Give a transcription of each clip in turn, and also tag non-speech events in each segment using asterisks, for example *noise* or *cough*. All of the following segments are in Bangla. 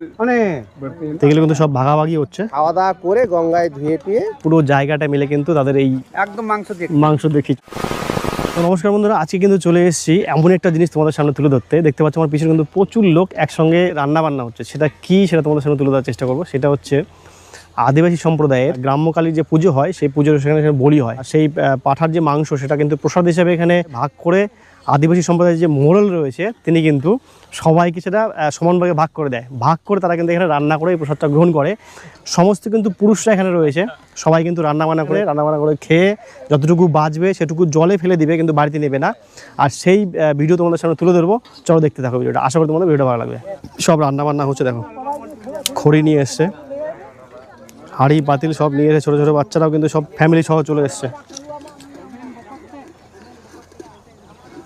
মানে এগুলো কিন্তু সব ভাগাভাগি হচ্ছে। খাওয়া দাওয়া করে গঙ্গায় ধুয়ে টুয়ে পুরো জায়গাটা মিলে কিন্তু তাদের এই একদম মাংস মাংস দেখি। তো নমস্কার বন্ধুরা আজকে কিন্তু চলে এসেছি এমন একটা জিনিস তোমাদের সামনে তুলে ধরতে। দেখতে পাচ্ছ আমার পিছনে কিন্তু প্রচুর লোক একসঙ্গে রান্না বান্না হচ্ছে। সেটা কি সেটা তোমাদের সামনে তুলে ধরার চেষ্টা করব? সেটা হচ্ছে আদিবাসী সম্প্রদায়ের গ্রাম্যকালীর যে পুজো হয় সেই পুজোর সেখানে বলি হয়। আর সেই পাঁঠার যে মাংস সেটা কিন্তু প্রসাদ হিসেবে এখানে ভাগ করে আদিবাসী সম্প্রদায়ের যে মোড়ল রয়েছে, তিনি কিন্তু সবাইকে সেটা সমানভাবে ভাগ করে দেয়। ভাগ করে তারা কিন্তু এখানে রান্না করে, এই প্রসাদটা গ্রহণ করে। সমস্ত কিন্তু পুরুষরা এখানে রয়েছে। সবাই কিন্তু রান্না বান্না করে রান্না বান্না করে খেয়ে যতটুকু বাঁচবে, সেটুকু জলে ফেলে দিবে, কিন্তু বাড়িতে নেবে না। আর সেই ভিডিও তোমাদের সামনে তুলে ধরবো। চলো দেখতে থাকো ভিডিওটা। আশা করি তোমাদের ভিডিওটা ভালো লাগবে। সব রান্না বান্না হচ্ছে, দেখো। খড়ি নিয়ে এসছে। হাঁড়ি, পাতিল সব নিয়ে এসে ছোটো ছোটো বাচ্চারাও কিন্তু সব ফ্যামিলি সহ চলে এসছে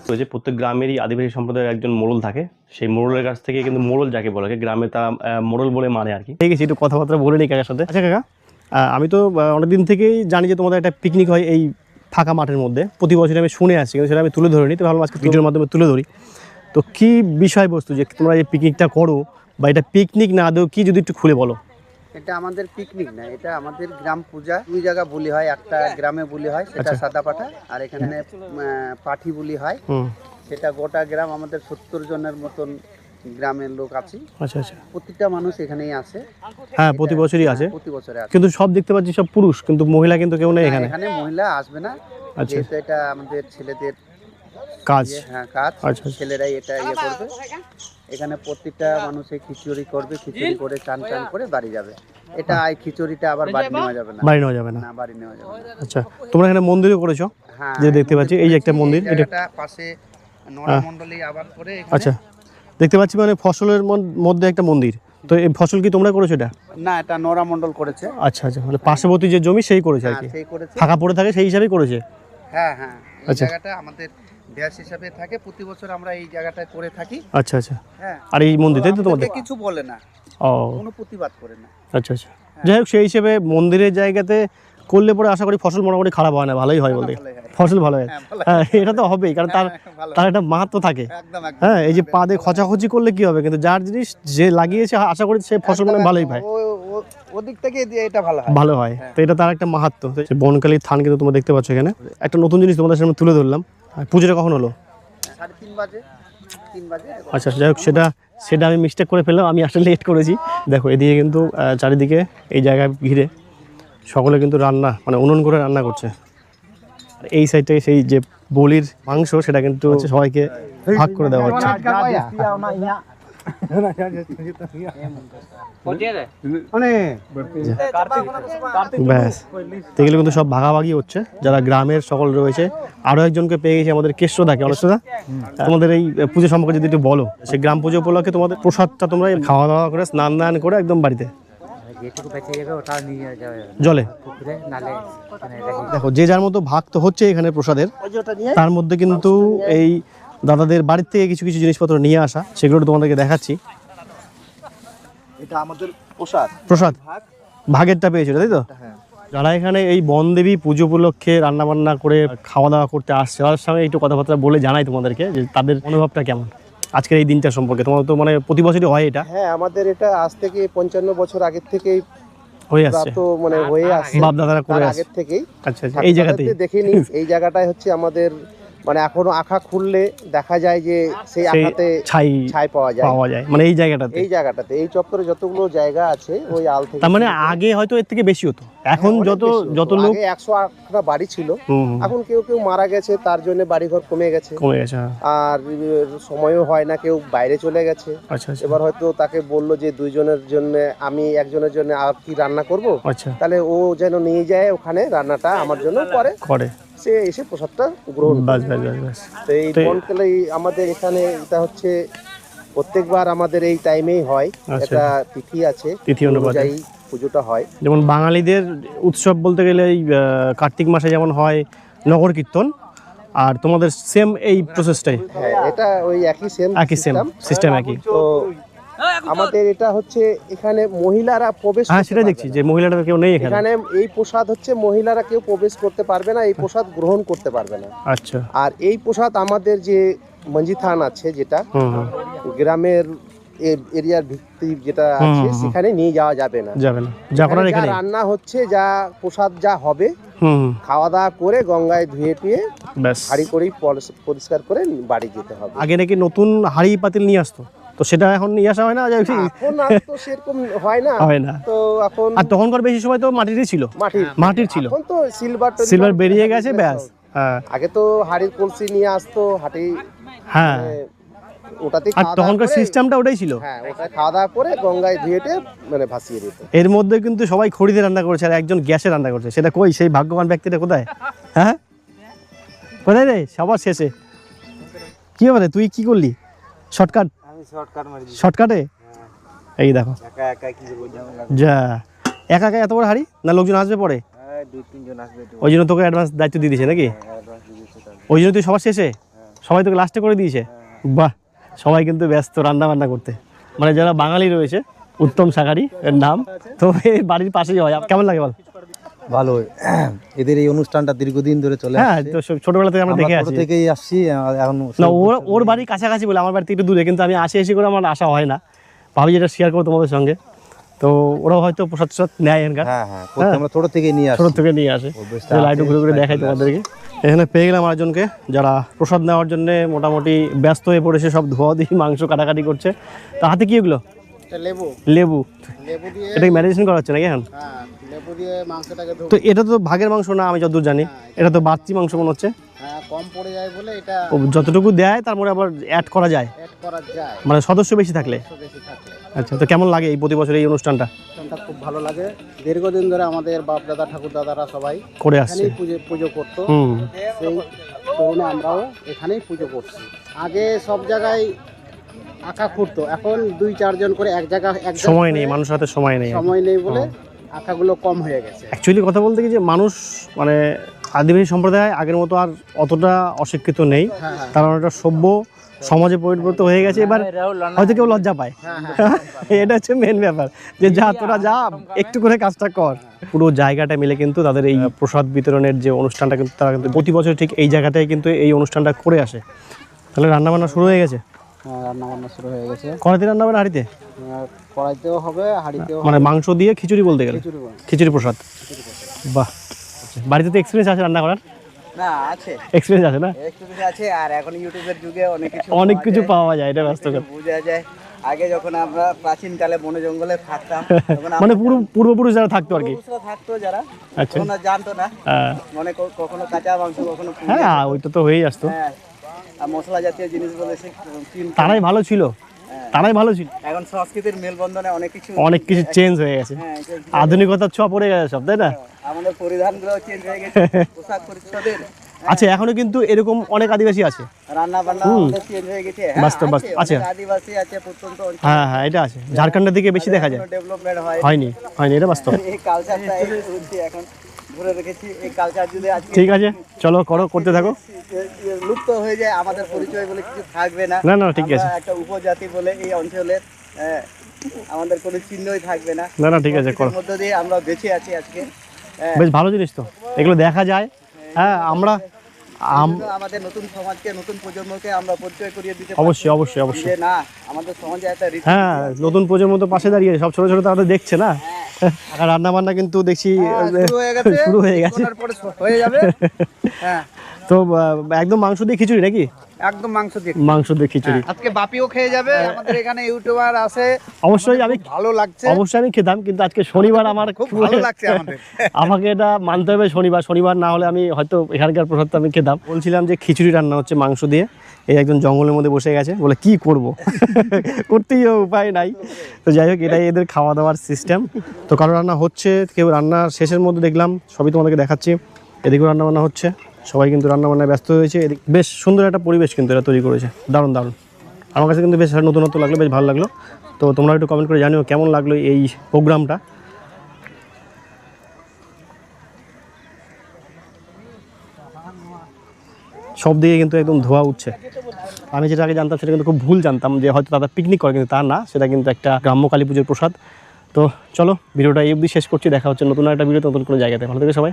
তো যে প্রত্যেক গ্রামেরই আদিবাসী সম্প্রদায়ের একজন মোড়ল থাকে। সেই মোড়লের কাছ থেকে কিন্তু মোড়ল যাকে বলে গ্রামে তা মোড়ল বলে মানে আর কি। ঠিক আছে একটু কথাবার্তা বলে নিই কাকার সাথে। আচ্ছা কাকা আমি তো অনেকদিন থেকেই জানি যে তোমাদের একটা পিকনিক হয় এই ফাঁকা মাঠের মধ্যে। প্রতি বছর আমি শুনে আসছি কিন্তু সেটা আমি তুলে ধরিনি তো ভাবলাম আজকে ভিডিওর মাধ্যমে তুলে ধরি। তো কি বিষয়বস্তু যে তোমরা এই পিকনিকটা করো বা এটা পিকনিক না দেও কি যদি একটু খুলে বলো? এটা আমাদের পিকনিক না এটা আমাদের গ্রাম পূজা। দুই জায়গা বলি হয় একটা গ্রামে বলি হয় সেটা আচ্ছা। সাদা পাঠা আর এখানে পাঠি বলি হয়। সেটা গোটা গ্রাম আমাদের সত্তর জনের মতন গ্রামের লোক আছে। আচ্ছা আচ্ছা। প্রতিটা মানুষ এখানেই আসে হ্যাঁ প্রতি বছরই আছে। প্রতি বছরে আসে কিন্তু সব দেখতে পাচ্ছি সব পুরুষ কিন্তু মহিলা কিন্তু কেউ নেই এখানে। এখানে মহিলা আসবে না। আচ্ছা। এটা আমাদের ছেলেদের কাজ। ইয়ে, হ্যাঁ কাজ। আচ্ছা, আচ্ছা। ছেলেরাই এটা ইয়ে করবে। এখানে প্রত্যেকটা মানুষে খিচুড়ি করবে খিচুড়ি করে চান টান করে বাড়ি যাবে। এটা এই খিচুড়িটা আবার বাড়ি নেওয়া যাবে না। বাড়ি নেওয়া যাবে না? না বাড়ি নেওয়া যাবে না। আচ্ছা তোমরা এখানে মন্দিরও করেছ? হ্যাঁ যে দেখতে পাচ্ছি এই যে একটা মন্দির এটা পাশে নড়ামণ্ডলী আবার করে আচ্ছা দেখতে পাচ্ছি মানে ফসলের মধ্যে একটা মন্দির। তো এই ফসল কি তোমরা করেছ এটা? না এটা নড়ামণ্ডল করেছে। আচ্ছা আচ্ছা মানে পার্শ্ববর্তী যে জমি সেই করেছে আর হ্যাঁ কি। ফাঁকা পড়ে থাকে সেই হিসাবেই করেছে? হ্যাঁ হ্যাঁ। এই আচ্ছা। জায়গাটা আমাদের হিসাবে থাকে। প্রতি বছর আমরা এই জায়গাটা করে থাকি। আচ্ছা আচ্ছা। হ্যাঁ। আর এই মন্দির তাই তো তোমাদের? কিছু বলে না। ও। কোনো প্রতিবাদ করে না। আচ্ছা আচ্ছা। যাই হোক সেই হিসেবে মন্দিরের জায়গাতে করলে পরে আশা করি ফসল মোটামুটি খারাপ হয় না ভালোই হয় বলতে। ফসল ভালো হয়। হ্যাঁ, হ্যাঁ এটা তো হবেই কারণ তার হ্যাঁ, তার একটা মাহাত্ম থাকে। হ্যাঁ এই যে পা দিয়ে খচাখচি করলে কি হবে? কিন্তু যার জিনিস যে লাগিয়েছে আশা করি সে ফসল মানে ভালোই পায়। ওদিক থেকে এটা ভালো হয় ভালো হয় হ্যাঁ। তো এটা তার একটা মাহাত্ম বনকালীর থান কিন্তু তোমরা দেখতে পাচ্ছ এখানে একটা নতুন জিনিস তোমাদের সামনে তুলে ধরলাম পুজোটা কখন হলো আচ্ছা যাই হোক সেটা সেটা আমি মিস্টেক করে ফেললাম আমি আসলে লেট করেছি দেখো এদিকে কিন্তু চারিদিকে এই জায়গায় ঘিরে সকলে কিন্তু রান্না মানে উনুন করে রান্না করছে আর এই সাইডটায় সেই যে বলির মাংস সেটা কিন্তু হচ্ছে সবাইকে ভাগ করে দেওয়া হচ্ছে ব্যাস। তো এগুলো কিন্তু সব ভাগাভাগি হচ্ছে। যারা গ্রামের সকল রয়েছে আরও একজনকে পেয়ে গেছি আমাদের কেষ্টদাকে অনেকটা তোমাদের এই পুজো সম্পর্কে যদি একটু বলো সেই গ্রাম পুজো উপলক্ষে তোমাদের প্রসাদটা তোমরা খাওয়া দাওয়া করে স্নান দান করে একদম বাড়িতে? যেটুকু বেঁচে যাবে ওটা নিয়ে যাবে জলে? মানে দেখো যে যার মতো ভাগ তো হচ্ছে এখানে প্রসাদের। তার মধ্যে কিন্তু এই দাদাদের বাড়ির থেকে কিছু কিছু জিনিসপত্র নিয়ে আসা সেগুলো তোমাদেরকে দেখাচ্ছি। এটা আমাদের প্রসাদ। প্রসাদ? ভাগেরটা পেয়েছিল তাই তো? হ্যাঁ। যারা এখানে এই বনদেবী পুজো উপলক্ষে রান্না বান্না করে খাওয়া দাওয়া করতে আসছে তাদের সঙ্গে একটু কথাবার্তা বলে জানাই তোমাদেরকে যে তাদের মনোভাবটা কেমন আজকের এই দিনটা সম্পর্কে। তোমার তো মানে প্রতি বছরই হয় এটা? হ্যাঁ আমাদের এটা আজ থেকে পঞ্চান্ন বছর আগের থেকেই হয়ে আসছে। তো মানে হয়ে আসছে। বাপ দাদারা করে আগের থেকেই। আচ্ছা আচ্ছা এই জায়গাতেই। দেখিনি এই জায়গাটাই হচ্ছে আমাদের মানে এখনও আখা খুললে দেখা যায় যে সেই আখাতে ছাই ছাই পাওয়া যায়। পাওয়া যায়। মানে এই জায়গাটাতে। এই জায়গাটাতে। এই চত্বরে যতগুলো জায়গা আছে ওই আল থেকে তার মানে আগে হয়তো এর থেকে বেশি হতো। এখন যত যত লোক আগে একশো আটটা বাড়ি ছিল। এখন কেউ কেউ মারা গেছে তার জন্য বাড়িঘর কমে গেছে। কমে গেছে হ্যাঁ। আর সময়ও হয় না কেউ বাইরে চলে গেছে। আচ্ছা আচ্ছা। এবার হয়তো তাকে বলল যে দুইজনের জন্য আমি একজনের জন্য আর কি রান্না করব? আচ্ছা। তাহলে ও যেন নিয়ে যায় ওখানে রান্নাটা আমার জন্য করে। করে। সে এসে প্রসাদটা গ্রহণ বাস বাস বাস বাস। তো এই বনতলাই আমাদের এখানে এটা হচ্ছে প্রত্যেকবার আমাদের এই টাইমেই হয়। আচ্ছা। একটা তিথি আছে তিথি। অনুযায়ী পুজোটা হয়। যেমন বাঙালিদের উৎসব বলতে গেলে এই কার্তিক মাসে যেমন হয় নগর কীর্তন আর তোমাদের সেম এই প্রসেসটাই হ্যাঁ এটা ওই একই সেম একই সেম সিস্টেম একই। তো আমাদের এটা হচ্ছে এখানে মহিলারা প্রবেশ হ্যাঁ পারবে দেখছি যে মহিলাটা কেউ নেই এখানে। এখানে এই প্রসাদ হচ্ছে মহিলারা কেউ প্রবেশ করতে পারবে না এই প্রসাদ গ্রহণ করতে পারবে না। আচ্ছা। আর এই প্রসাদ আমাদের যে মঞ্জি থান আছে যেটা গ্রামের এরিয়ার ভিত্তি যেটা আছে। সেখানে নিয়ে যাওয়া যাবে না। যাবে না। যা করার এখানে রান্না হচ্ছে যা প্রসাদ যা হবে খাওয়া দাওয়া করে গঙ্গায় ধুয়ে টুয়ে হাঁড়ি করেই পরিষ্কার করে বাড়ি যেতে হবে। আগে নাকি নতুন হাড়ি পাতিল নিয়ে আসতো? তো সেটা এখন নিয়ে আসা হয় না যে এখন আর তো সেরকম হয় না। হয় না। তো এখন আর তখনকার বেশি সময় তো মাটিরই ছিল। মাটির। মাটির ছিল। এখন তো সিলভার সিলভার বেরিয়ে গেছে ব্যাস। হ্যাঁ। আগে তো হাড়ির কলসি নিয়ে আসতো হাঁড়ি হ্যাঁ। মানে আর তখনকার সিস্টেমটা ওটাই ছিল। হ্যাঁ ওটা খাওয়া দাওয়া করে গঙ্গায় ধুয়েটে মানে ভাসিয়ে দিত। এর মধ্যে কিন্তু সবাই খড়িতে রান্না করেছে আর একজন গ্যাসে রান্না করছে। সেটা কই? সেই ভাগ্যবান ব্যক্তিটা কোথায়? হ্যাঁ? কোথায় রে? সবার শেষে। কি ব্যাপারে? তুই কি করলি? শর্টকাট। শর্টকাট এই দেখো। একা একা কি করব ঝামেলা যা। একা একা এত বড় হাড়ি? না লোকজন আসবে পরে? হ্যাঁ ওই জন্য তোকে অ্যাডভান্স দায়িত্ব দিয়ে দিয়েছে নাকি? তাহলে ওই জন্য তুই সবার শেষে? সবাই তোকে লাস্টে করে দিয়েছে? বাহ সবাই কিন্তু ব্যস্ত রান্না বান্না করতে। মানে যারা বাঙালি রয়েছে উত্তম শাকারি এর নাম তো এই বাড়ির পাশেই হয়। কেমন লাগে বল? ভালো। এদের এই অনুষ্ঠানটা দীর্ঘদিন ধরে চলে হ্যাঁ তো ছোটবেলা থেকে আমরা দেখে ছোট আছি থেকেই আসছি এখন না ওর ওর বাড়ি কাছাকাছি বলে আমার বাড়ি থেকে একটু দূরে কিন্তু আমি আসে এসে করে আমার আসা হয় না। ভাবি যেটা শেয়ার করব তোমাদের সঙ্গে। তো ওরাও হয়তো প্রসাদ প্রসাদ নেয় এখানকার। হ্যাঁ হ্যাঁ আমরা ছোট থেকেই নিয়ে ছোট আসছি থেকে নিয়ে আসে। অভ্যেসটা লাইটু ঘুরে ঘুরে দেখাই তোমাদেরকে। এখানে পেয়ে গেলাম আরেকজনকে যারা প্রসাদ নেওয়ার জন্য মোটামুটি ব্যস্ত হয়ে পড়েছে সব ধোয়া দিয়ে মাংস কাটাকাটি করছে। তা হাতে কি এগুলো? লেবু। লেবু। লেবু দিয়ে এটা ম্যারিনেশন করা হচ্ছে নাকি এখন? হ্যাঁ লেবু দিয়ে মাংসটাকে তো এটা তো ভাগের মাংস না আমি যতদূর জানি। এটা তো বাড়তি মাংস মনে হচ্ছে। হ্যাঁ কম পড়ে যায় বলে এটা ও যতটুকু দেয় তার মধ্যে আবার অ্যাড করা যায়। অ্যাড করা যায়। মানে সদস্য বেশি থাকলে। বেশি থাকলে। আচ্ছা তো কেমন লাগে এই প্রতি বছর এই অনুষ্ঠানটা? অনুষ্ঠানটা খুব ভালো লাগে। দীর্ঘদিন ধরে আমাদের বাপ দাদা ঠাকুর দাদারা সবাই করে আসছে। পুজো পুজো করতো। হুম। সেই তরুণে আমরাও এখানেই পুজো করছি। আগে সব জায়গায় আঁকা খুঁড়তো এখন দুই চারজন করে এক জায়গা এক সময় নেই মানুষের হাতে সময় নেই। সময় নেই বলে আঁকাগুলো কম হয়ে গেছে। অ্যাকচুয়ালি কথা বলতে কি যে মানুষ মানে আদিবাসী সম্প্রদায় আগের মতো আর অতটা অশিক্ষিত নেই। হ্যাঁ হ্যাঁ। কারণ এটা সভ্য সমাজে পরিবর্তিত হয়ে গেছে। এবার হয়তো কেউ লজ্জা পায়। হ্যাঁ হ্যাঁ *laughs* এটা হচ্ছে মেন ব্যাপার। যে যা তোরা যা একটু করে কাজটা কর। পুরো জায়গাটা মিলে কিন্তু তাদের এই প্রসাদ বিতরণের যে অনুষ্ঠানটা কিন্তু তারা কিন্তু প্রতি বছর ঠিক এই জায়গাটায় কিন্তু এই অনুষ্ঠানটা করে আসে। তাহলে রান্না বান্না শুরু হয়ে গেছে। হ্যাঁ, রান্না বান্না শুরু হয়ে গেছে। কড়াইতে রান্না হাঁড়িতে? কড়াইতেও হবে হাঁড়িতেও মানে মাংস দিয়ে খিচুড়ি বলতে গেলে? খিচুড়ি প্রসাদ। বাহ। বাড়িতে তো এক্সপিরিয়েন্স আছে রান্না করার? না আছে। এক্সপিরিয়েন্স আছে না? আছে আর এখন ইউটিউবের যুগে অনেক কিছু অনেক পাওয়া কিছু যায়, পাওয়া যায় এটা বাস্তব বোঝা যায়। আগে যখন আমরা প্রাচীনকালে বনে জঙ্গলে থাকতাম *laughs* মানে পুরো পূর্বপুরুষ যারা থাকতো আর কি? থাকতো যারা আচ্ছা। জানতো না। মনে কখনো কাঁচা মাংস কখনো হ্যাঁ ওইটা তো হয়েই আসতো। হ্যাঁ। মশলা জাতীয় জিনিস তারাই ভালো ছিল। তারাই ভালো ছিল। এখন সংস্কৃতির মেলবন্ধনে অনেক কিছু অনেক কিছু চেঞ্জ হয়ে গেছে। হ্যাঁ আধুনিকতার ছোঁয়া পড়ে গেছে সব তাই না? আমাদের পরিধানগুলো চেঞ্জ হয়ে গেছে। *laughs* পোশাক পরিচ্ছদের আচ্ছা এখনও কিন্তু এরকম অনেক আদিবাসী আছে। রান্না বান্না চেঞ্জ হয়ে গেছে। হ্যাঁ, বাস্তব, বাস্তব, আছে। আদিবাসী আছে প্রত্যন্ত অঞ্চল। হ্যাঁ হ্যাঁ এটা আছে। ঝাড়খণ্ডের দিকে বেশি দেখা যায়। ডেভেলপমেন্ট হয় হয়নি। হয়নি এটা বাস্তব। এই কালচারটা এখন। ধরে রেখেছি এই কালচার যদি আজকে ঠিক আছে চলো করো করতে থাকো। লুপ্ত হয়ে যায় আমাদের পরিচয় বলে কিছু থাকবে না। না, না, ঠিক আছে। একটা উপজাতি বলে এই অঞ্চলের হ্যাঁ, আমাদের কোনো চিহ্নই থাকবে না। না না ঠিক আছে করো। মধ্য দিয়ে আমরা বেঁচে আছি আজকে হ্যাঁ, বেশ ভালো জিনিস তো এগুলো দেখা যায়। হ্যাঁ আমরা আম- আমাদের নতুন সমাজকে নতুন প্রজন্মকে আমরা পরিচয় করিয়ে দিতে অবশ্যই অবশ্যই অবশ্যই। না আমাদের সমাজে একটা হ্যাঁ নতুন প্রজন্ম তো পাশে দাঁড়িয়ে সব ছোট ছোট তারা দেখছে না। *laughs* আর রান্না বান্না কিন্তু দেখছি হ্যাঁ, শুরু হয়ে গেছে। *laughs* হয়ে হয়ে যাবে। হ্যাঁ। তো একদম মাংস দিয়ে খিচুড়ি নাকি? একদম মাংস দিয়ে মাংস দিয়ে খিচুড়ি। আজকে বাপিও খেয়ে যাবে। আমাদের এখানে ইউটিউবার আছে। অবশ্যই আমি ভালো লাগছে। অবশ্যই আমি খেতাম কিন্তু আজকে শনিবার আমার খুব ভালো লাগছে আমাদের। *laughs* আমাকে এটা মানতে হবে শনিবার। শনিবার না হলে আমি হয়তো এখানকার প্রসাদটা আমি খেতাম। বলছিলাম যে খিচুড়ি রান্না হচ্ছে মাংস দিয়ে। এই একজন জঙ্গলের মধ্যে বসে গেছে, বলে, কি করব? করতেই উপায় নাই। তো যাই হোক, এটাই এদের খাওয়া দাওয়ার সিস্টেম তো কারও রান্না হচ্ছে, কেউ রান্নার শেষের মধ্যে দেখলাম, সবই তোমাদেরকে দেখাচ্ছি। এদিকেও রান্না বান্না হচ্ছে, সবাই কিন্তু রান্না বান্নায় ব্যস্ত হয়েছে। এদিক, বেশ সুন্দর একটা পরিবেশ কিন্তু এরা তৈরি করেছে, দারুণ দারুণ। আমার কাছে কিন্তু বেশ নতুনত্ব লাগল, বেশ ভালো লাগল। তো তোমরা একটু কমেন্ট করে জানিও কেমন লাগল এই প্রোগ্রামটা সব দিকে কিন্তু একদম ধোয়া উঠছে। আমি যেটা আগে জানতাম সেটা কিন্তু খুব ভুল জানতাম যে হয়তো তারা পিকনিক করে, কিন্তু তা না, সেটা কিন্তু একটা গ্রাম্য কালী পুজোর প্রসাদ। তো চলো, ভিডিওটা এই অবধি শেষ করছি, দেখা হচ্ছে নতুন একটা ভিডিও নতুন কোনো জায়গাতে। ভালো থেকে সবাই।